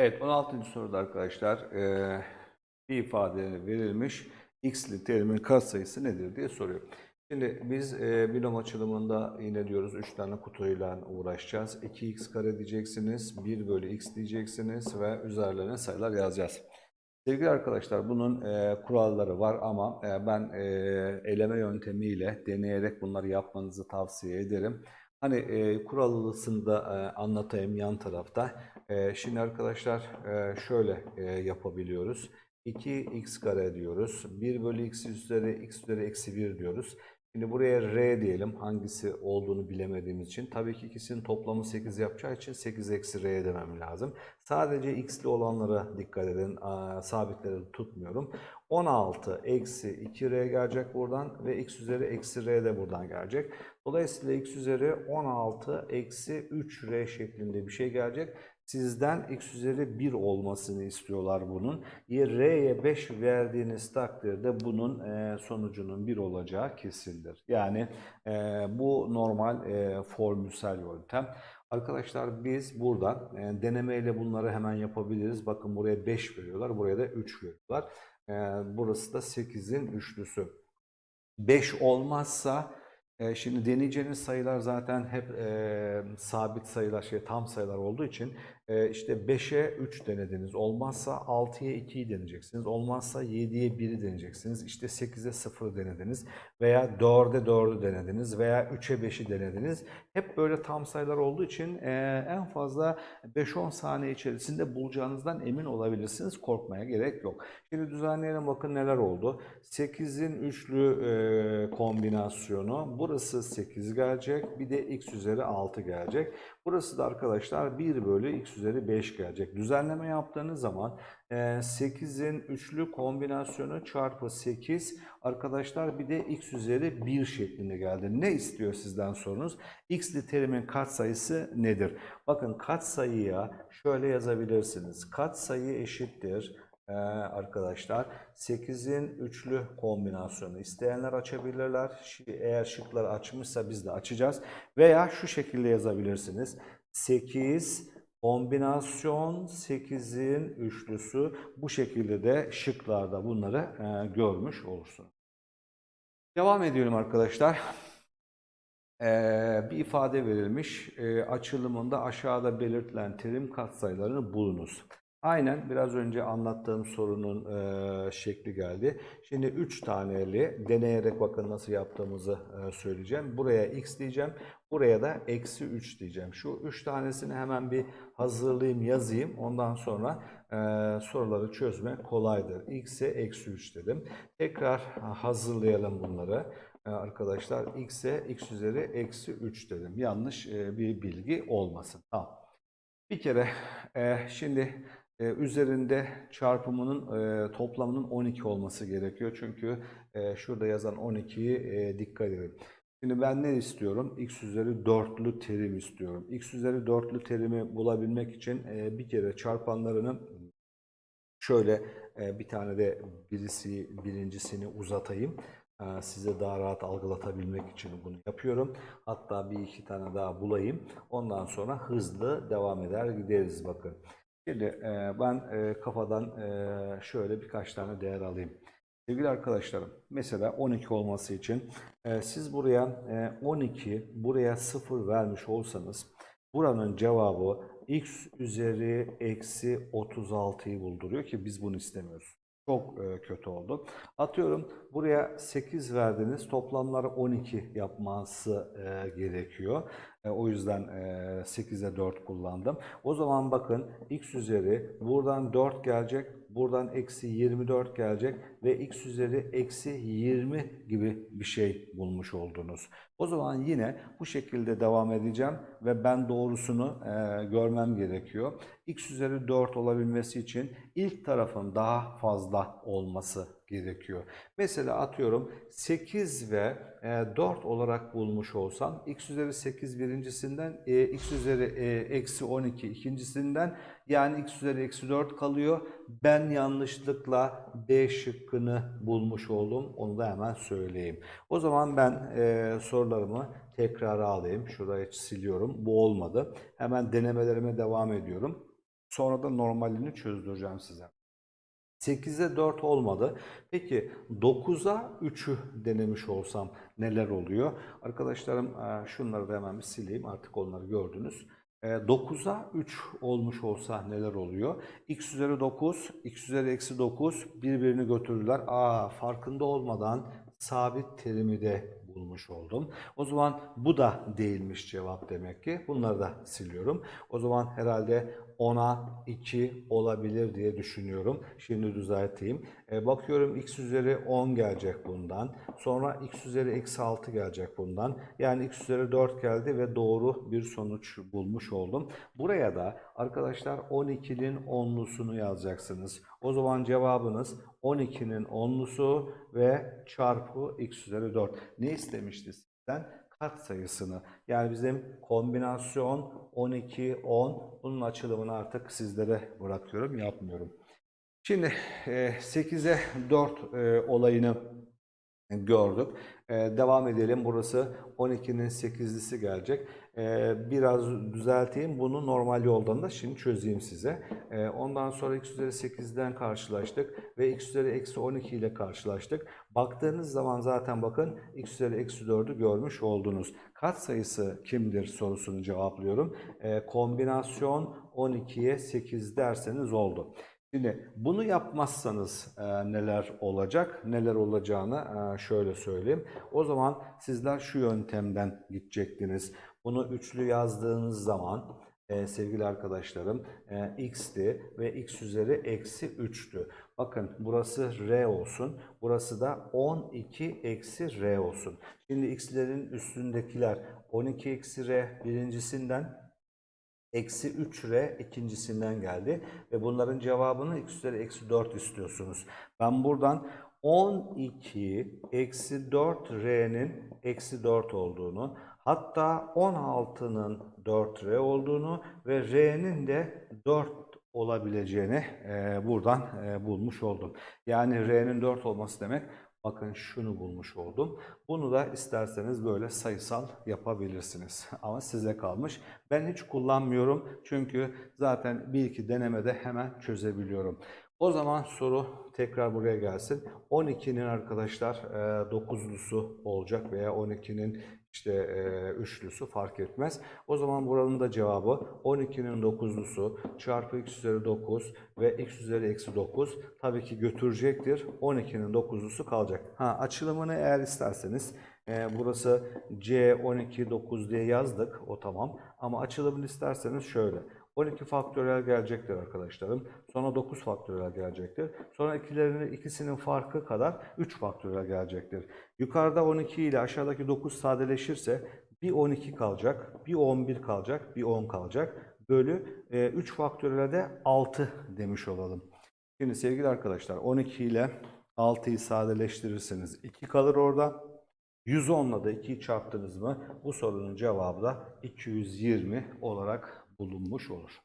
Evet 16. soruda arkadaşlar eee, bir ifade verilmiş. X'li terimin katsayısı nedir diye soruyor. Şimdi biz eee binom açılımında yine diyoruz 3 tane kutuyla uğraşacağız. 2x kare diyeceksiniz, 1 bölü x diyeceksiniz ve üzerlerine sayılar yazacağız. Sevgili arkadaşlar bunun eee, kuralları var ama eee, ben eee, eleme yöntemiyle deneyerek bunları yapmanızı tavsiye ederim. Hani eee kuralısını da eee, anlatayım yan tarafta. Eee, şimdi arkadaşlar eee, şöyle eee, yapabiliyoruz. 2x kare diyoruz. 1 bölü x üzeri x üzeri eksi 1 diyoruz. Şimdi buraya r diyelim hangisi olduğunu bilemediğimiz için. Tabii ki ikisinin toplamı 8 yapacağı için 8 eksi r demem lazım. Sadece x'li olanlara dikkat edin. Sabitleri tutmuyorum. 16 eksi 2r gelecek buradan ve x üzeri eksi r de buradan gelecek. Dolayısıyla x üzeri 16 eksi 3r şeklinde bir şey gelecek. Sizden x üzeri 1 olmasını istiyorlar bunun. R'ye 5 verdiğiniz takdirde bunun e, sonucunun 1 olacağı kesindir. Yani e, bu normal e, formülsel yöntem. Arkadaşlar biz buradan denemeyle bunları hemen yapabiliriz. Bakın buraya 5 veriyorlar, buraya da 3 veriyorlar. Burası da 8'in üçlüsü. 5 olmazsa e, şimdi deneyeceğiniz sayılar zaten hep e, sabit sayılar, şey tam sayılar olduğu için e, işte 5'e 3 denediniz. Olmazsa 6'ya 2'yi deneyeceksiniz. Olmazsa 7'ye 1'i deneyeceksiniz. İşte 8'e 0 denediniz veya 4'e 4'ü denediniz veya 3'e 5'i denediniz. Hep böyle tam sayılar olduğu için e, en fazla 5-10 saniye içerisinde bulacağınızdan emin olabilirsiniz. Korkmaya gerek yok. Şimdi düzenleyelim bakın neler oldu. 8'in üçlü e, kombinasyonu. Burası 8 gelecek. Bir de x üzeri 6 gelecek. Burası da arkadaşlar 1 bölü x üzeri 5 gelecek. Düzenleme yaptığınız zaman e, 8'in üçlü kombinasyonu çarpı 8 arkadaşlar bir de x üzeri 1 şeklinde geldi. Ne istiyor sizden sorunuz? x'li terimin katsayısı nedir? Bakın katsayıya şöyle yazabilirsiniz. Katsayı eşittir ee, arkadaşlar 8'in üçlü kombinasyonu isteyenler açabilirler. Eğer şıklar açmışsa biz de açacağız. Veya şu şekilde yazabilirsiniz. 8 kombinasyon 8'in üçlüsü bu şekilde de şıklarda bunları e, görmüş olursunuz. Devam edelim arkadaşlar. Ee, bir ifade verilmiş. Ee, açılımında aşağıda belirtilen terim katsayılarını bulunuz. Aynen biraz önce anlattığım sorunun e, şekli geldi. Şimdi 3 taneli deneyerek bakın nasıl yaptığımızı e, söyleyeceğim. Buraya x diyeceğim. Buraya da eksi 3 diyeceğim. Şu 3 tanesini hemen bir hazırlayayım yazayım. Ondan sonra e, soruları çözmek kolaydır. x'e eksi 3 dedim. Tekrar hazırlayalım bunları. Ee, arkadaşlar x'e x üzeri eksi 3 dedim. Yanlış e, bir bilgi olmasın. Tamam. Bir kere e, şimdi e, üzerinde çarpımının e, toplamının 12 olması gerekiyor. Çünkü e, şurada yazan 12'yi e, dikkat edin. Şimdi ben ne istiyorum? x üzeri dörtlü terim istiyorum. x üzeri dörtlü terimi bulabilmek için e, bir kere çarpanlarını şöyle bir tane de birisi birincisini uzatayım. Ee, size daha rahat algılatabilmek için bunu yapıyorum. Hatta bir iki tane daha bulayım. Ondan sonra hızlı devam eder gideriz bakın. Şimdi e, ben e, kafadan e, şöyle birkaç tane değer alayım. Sevgili arkadaşlarım, mesela 12 olması için siz buraya e, 12, buraya 0 vermiş olsanız buranın cevabı x üzeri eksi 36'yı bulduruyor ki biz bunu istemiyoruz. Çok kötü oldu. Atıyorum buraya 8 verdiniz. Toplamlar 12 yapması gerekiyor. E, o yüzden e, 8'e 4 kullandım. O zaman bakın x üzeri buradan 4 gelecek. Buradan eksi 24 gelecek ve x üzeri eksi 20 gibi bir şey bulmuş oldunuz. O zaman yine bu şekilde devam edeceğim ve ben doğrusunu e, görmem gerekiyor. x üzeri 4 olabilmesi için ilk tarafın daha fazla olması gerekiyor. Mesela atıyorum 8 ve e, 4 olarak bulmuş olsam x üzeri 8 birincisinden e, x üzeri e, eksi 12 ikincisinden yani x üzeri eksi 4 kalıyor. Ben yanlışlıkla B şıkkını bulmuş oldum. Onu da hemen söyleyeyim. O zaman ben e, sorularımı tekrar alayım. Şurayı siliyorum. Bu olmadı. Hemen denemelerime devam ediyorum. Sonra da normalini çözdüreceğim size. 8'e 4 olmadı. Peki 9'a 3'ü denemiş olsam neler oluyor? Arkadaşlarım e, şunları da hemen bir sileyim. Artık onları gördünüz. E, 9'a 3 olmuş olsa neler oluyor? x üzeri 9, x üzeri eksi 9 birbirini götürdüler. Aa farkında olmadan sabit terimi de bulmuş oldum. O zaman bu da değilmiş cevap demek ki. Bunları da siliyorum. O zaman herhalde 10'a 2 olabilir diye düşünüyorum. Şimdi düzelteyim. E, bakıyorum x üzeri 10 gelecek bundan. Sonra x üzeri eksi 6 gelecek bundan. Yani x üzeri 4 geldi ve doğru bir sonuç bulmuş oldum. Buraya da arkadaşlar 12'nin onlusunu yazacaksınız. O zaman cevabınız 12'nin onlusu ve çarpı x üzeri 4. Ne istemişti sizden? kat sayısını. Yani bizim kombinasyon 12, 10 bunun açılımını artık sizlere bırakıyorum, yapmıyorum. Şimdi e, 8'e 4 e, olayını gördük. E, devam edelim. Burası 12'nin 8'lisi gelecek. E, biraz düzelteyim. Bunu normal yoldan da şimdi çözeyim size. E, ondan sonra x üzeri 8'den karşılaştık ve x üzeri eksi 12 ile karşılaştık. Baktığınız zaman zaten bakın x üzeri eksi 4'ü görmüş oldunuz. Kat sayısı kimdir sorusunu cevaplıyorum. E, kombinasyon 12'ye 8 derseniz oldu. Şimdi bunu yapmazsanız e, neler olacak? Neler olacağını e, şöyle söyleyeyim. O zaman sizler şu yöntemden gidecektiniz. Bunu üçlü yazdığınız zaman e, sevgili arkadaşlarım e, x'ti ve x üzeri eksi 3'tü. Bakın burası r olsun. Burası da 12 eksi r olsun. Şimdi x'lerin üstündekiler 12 eksi r birincisinden Eksi 3R ikincisinden geldi. Ve bunların cevabını x üzeri eksi 4 istiyorsunuz. Ben buradan 12 eksi 4R'nin eksi 4 olduğunu, hatta 16'nın 4R olduğunu ve R'nin de 4 olabileceğini e, buradan e, bulmuş oldum. Yani R'nin 4 olması demek Bakın şunu bulmuş oldum. Bunu da isterseniz böyle sayısal yapabilirsiniz. Ama size kalmış. Ben hiç kullanmıyorum. Çünkü zaten bir iki denemede hemen çözebiliyorum. O zaman soru tekrar buraya gelsin. 12'nin arkadaşlar 9'lusu olacak veya 12'nin işte e, üçlüsü fark etmez. O zaman buranın da cevabı 12'nin 9'lusu çarpı x üzeri 9 ve x üzeri eksi 9 tabii ki götürecektir. 12'nin 9'lusu kalacak. Ha, açılımını eğer isterseniz e, burası C 12 9 diye yazdık. O tamam. Ama açılımını isterseniz şöyle. 12 faktöriyel gelecektir arkadaşlarım. Sonra 9 faktöriyel gelecektir. Sonra ikilerinin ikisinin farkı kadar 3 faktöriyel gelecektir. Yukarıda 12 ile aşağıdaki 9 sadeleşirse bir 12 kalacak, bir 11 kalacak, bir 10 kalacak. Bölü e, 3 faktöriyel de 6 demiş olalım. Şimdi sevgili arkadaşlar 12 ile 6'yı sadeleştirirseniz 2 kalır orada. 110 ile de 2'yi çarptınız mı bu sorunun cevabı da 220 olarak bulunmuş olur.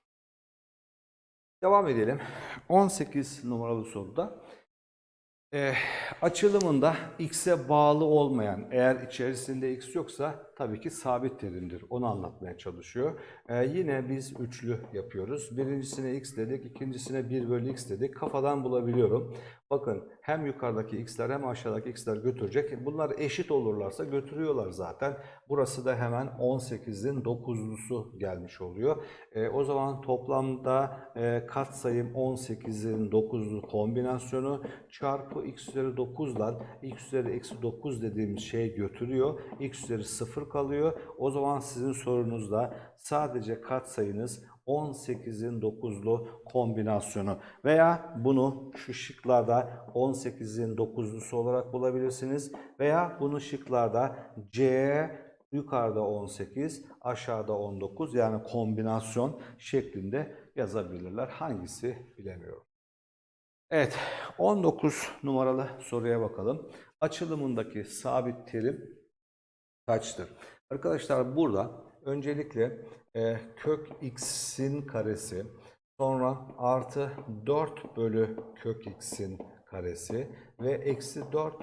Devam edelim. 18 numaralı soruda e, açılımında x'e bağlı olmayan eğer içerisinde x yoksa tabii ki sabit terimdir. Onu anlatmaya çalışıyor. E, yine biz üçlü yapıyoruz. Birincisine x dedik, ikincisine 1 bölü x dedik. Kafadan bulabiliyorum. Bakın hem yukarıdaki x'ler hem aşağıdaki x'ler götürecek. Bunlar eşit olurlarsa götürüyorlar zaten. Burası da hemen 18'in 9'lusu gelmiş oluyor. E, o zaman toplamda e, katsayım 18'in 9'lu kombinasyonu çarpı x üzeri 9 ile x üzeri eksi 9 dediğimiz şey götürüyor. x üzeri 0 kalıyor. O zaman sizin sorunuzda sadece katsayınız 18'in 9'lu kombinasyonu veya bunu şu şıklarda 18'in 9'lusu olarak bulabilirsiniz veya bunu şıklarda C yukarıda 18 aşağıda 19 yani kombinasyon şeklinde yazabilirler. Hangisi bilemiyorum. Evet 19 numaralı soruya bakalım. Açılımındaki sabit terim kaçtır? Arkadaşlar burada öncelikle e, kök x'in karesi sonra artı 4 bölü kök x'in karesi ve eksi 4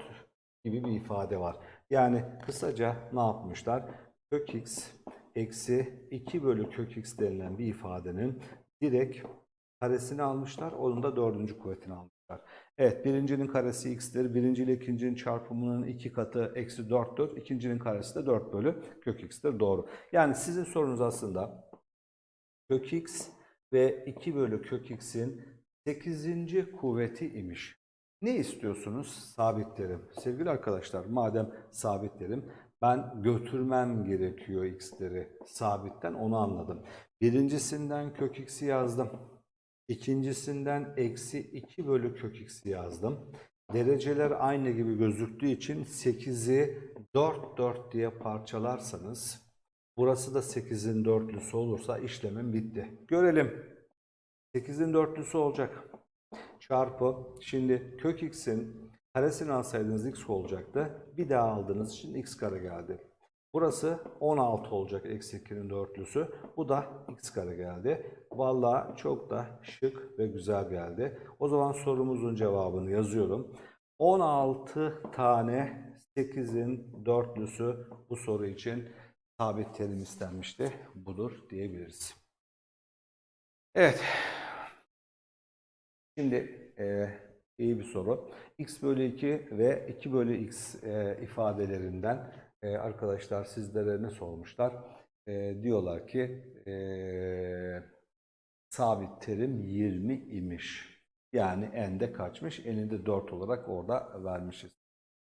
gibi bir ifade var. Yani kısaca ne yapmışlar? Kök x eksi 2 bölü kök x denilen bir ifadenin direkt karesini almışlar. Onun da dördüncü kuvvetini almışlar. Evet birincinin karesi x'tir. Birinci ile ikincinin çarpımının iki katı eksi 4'tür. İkincinin karesi de 4 bölü kök x'tir. Doğru. Yani sizin sorunuz aslında kök x ve 2 bölü kök x'in 8. kuvveti imiş. Ne istiyorsunuz? Sabit terim. Sevgili arkadaşlar madem sabit terim ben götürmem gerekiyor x'leri sabitten onu anladım. Birincisinden kök x'i yazdım. İkincisinden eksi 2 bölü kök x'i yazdım. Dereceler aynı gibi gözüktüğü için 8'i 4 4 diye parçalarsanız burası da 8'in dörtlüsü olursa işlemim bitti. Görelim. 8'in dörtlüsü olacak. Çarpı şimdi kök x'in karesini alsaydınız x olacaktı. Bir daha aldığınız için x kare geldi. Burası 16 olacak eksi 2'nin dörtlüsü. Bu da x kare geldi. Vallahi çok da şık ve güzel geldi. O zaman sorumuzun cevabını yazıyorum. 16 tane 8'in dörtlüsü bu soru için sabit terim istenmişti. Budur diyebiliriz. Evet. Şimdi e, iyi bir soru. x bölü 2 ve 2 bölü x e, ifadelerinden e, arkadaşlar sizlere ne sormuşlar? E, diyorlar ki e, sabit terim 20 imiş. Yani n'de kaçmış? N'i de 4 olarak orada vermişiz.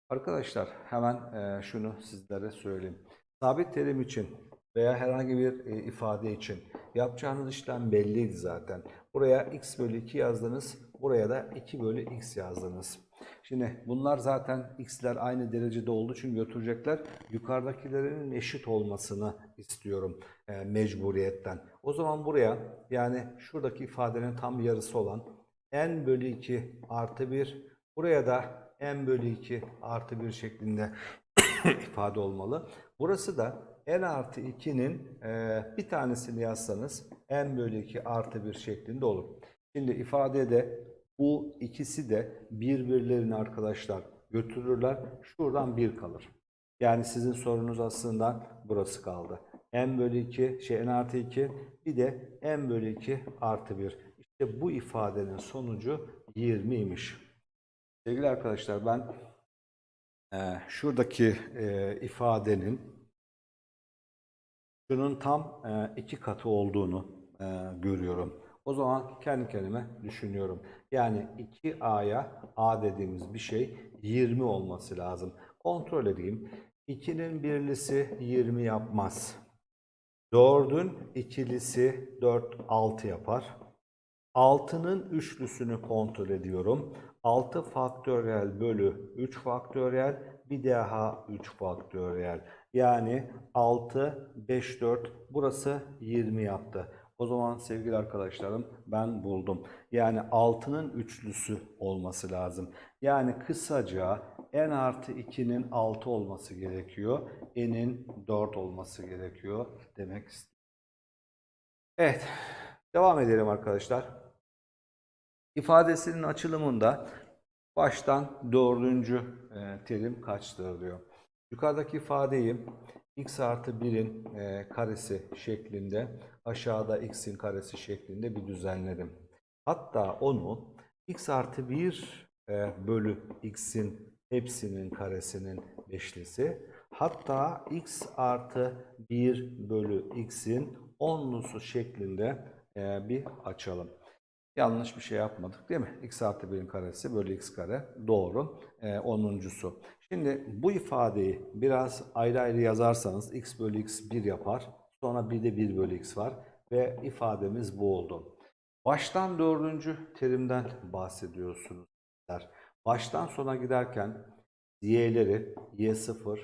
Arkadaşlar hemen e, şunu sizlere söyleyeyim. Sabit terim için veya herhangi bir e, ifade için yapacağınız işlem belliydi zaten. Buraya x bölü 2 yazdınız. Buraya da 2 bölü x yazdınız. Şimdi bunlar zaten x'ler aynı derecede olduğu için götürecekler. Yukarıdakilerin eşit olmasını istiyorum e, mecburiyetten. O zaman buraya yani şuradaki ifadenin tam yarısı olan n bölü 2 artı 1 buraya da n bölü 2 artı 1 şeklinde ifade olmalı. Burası da n artı 2'nin e, bir tanesini yazsanız n bölü 2 artı 1 şeklinde olur. Şimdi ifadede bu ikisi de birbirlerini arkadaşlar götürürler. Şuradan 1 kalır. Yani sizin sorunuz aslında burası kaldı. n bölü 2 şey n artı 2 bir de n bölü 2 artı 1. İşte bu ifadenin sonucu 20'ymiş. Sevgili arkadaşlar ben e, şuradaki e, ifadenin şunun tam e, iki katı olduğunu e, görüyorum. O zaman kendi kendime düşünüyorum. Yani 2A'ya A dediğimiz bir şey 20 olması lazım. Kontrol edeyim. 2'nin birlisi 20 yapmaz. 4'ün ikilisi 4, 6 yapar. 6'nın üçlüsünü kontrol ediyorum. 6 faktöriyel bölü 3 faktöriyel bir daha 3 faktöriyel. Yani 6, 5, 4 burası 20 yaptı. O zaman sevgili arkadaşlarım ben buldum. Yani 6'nın üçlüsü olması lazım. Yani kısaca n artı 2'nin 6 olması gerekiyor. n'in 4 olması gerekiyor demek istiyorum. Evet. Devam edelim arkadaşlar. İfadesinin açılımında baştan dördüncü e, terim kaçtır diyor. Yukarıdaki ifadeyi x artı 1'in e, karesi şeklinde aşağıda x'in karesi şeklinde bir düzenledim. Hatta onu x artı 1 e, bölü x'in hepsinin karesinin beşlisi hatta x artı 1 bölü x'in onlusu şeklinde e, bir açalım. Yanlış bir şey yapmadık değil mi? x artı 1'in karesi bölü x kare doğru. E, onuncusu. Şimdi bu ifadeyi biraz ayrı ayrı yazarsanız x bölü x 1 yapar. Sonra bir de 1 bölü x var. Ve ifademiz bu oldu. Baştan dördüncü terimden bahsediyorsunuz. Baştan sona giderken y'leri y0,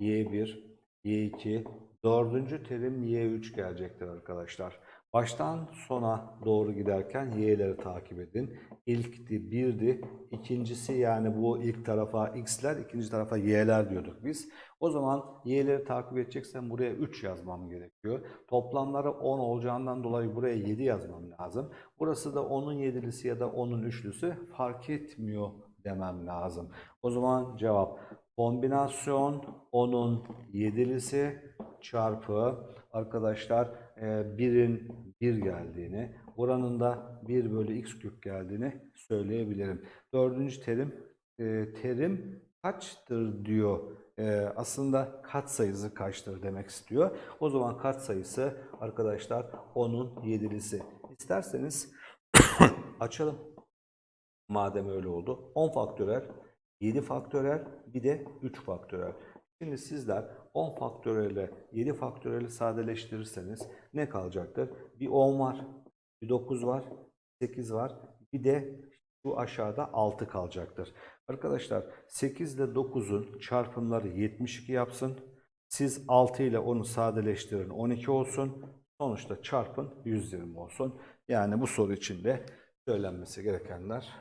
y1, y2, dördüncü terim y3 gelecektir arkadaşlar. Baştan sona doğru giderken y'leri takip edin. İlkti 1'di. İkincisi yani bu ilk tarafa x'ler, ikinci tarafa y'ler diyorduk biz. O zaman y'leri takip edeceksen buraya 3 yazmam gerekiyor. Toplamları 10 olacağından dolayı buraya 7 yazmam lazım. Burası da 10'un 7'lisi ya da 10'un üçlüsü fark etmiyor demem lazım. O zaman cevap kombinasyon 10'un 7'lisi çarpı arkadaşlar e, 1'in 1 geldiğini, oranında 1 bölü x küp geldiğini söyleyebilirim. Dördüncü terim, e, terim kaçtır diyor. E, aslında katsayısı kaçtır demek istiyor. O zaman katsayısı arkadaşlar 10'un 7'lisi. İsterseniz açalım. Madem öyle oldu. 10 faktörel, 7 faktörel, bir de 3 faktörel. Şimdi sizler 10 faktörel ile 7 faktöreli sadeleştirirseniz ne kalacaktır? Bir 10 var, bir 9 var, 8 var, bir de bu aşağıda 6 kalacaktır. Arkadaşlar 8 ile 9'un çarpımları 72 yapsın. Siz 6 ile onu sadeleştirin 12 olsun. Sonuçta çarpın 120 olsun. Yani bu soru için de söylenmesi gerekenler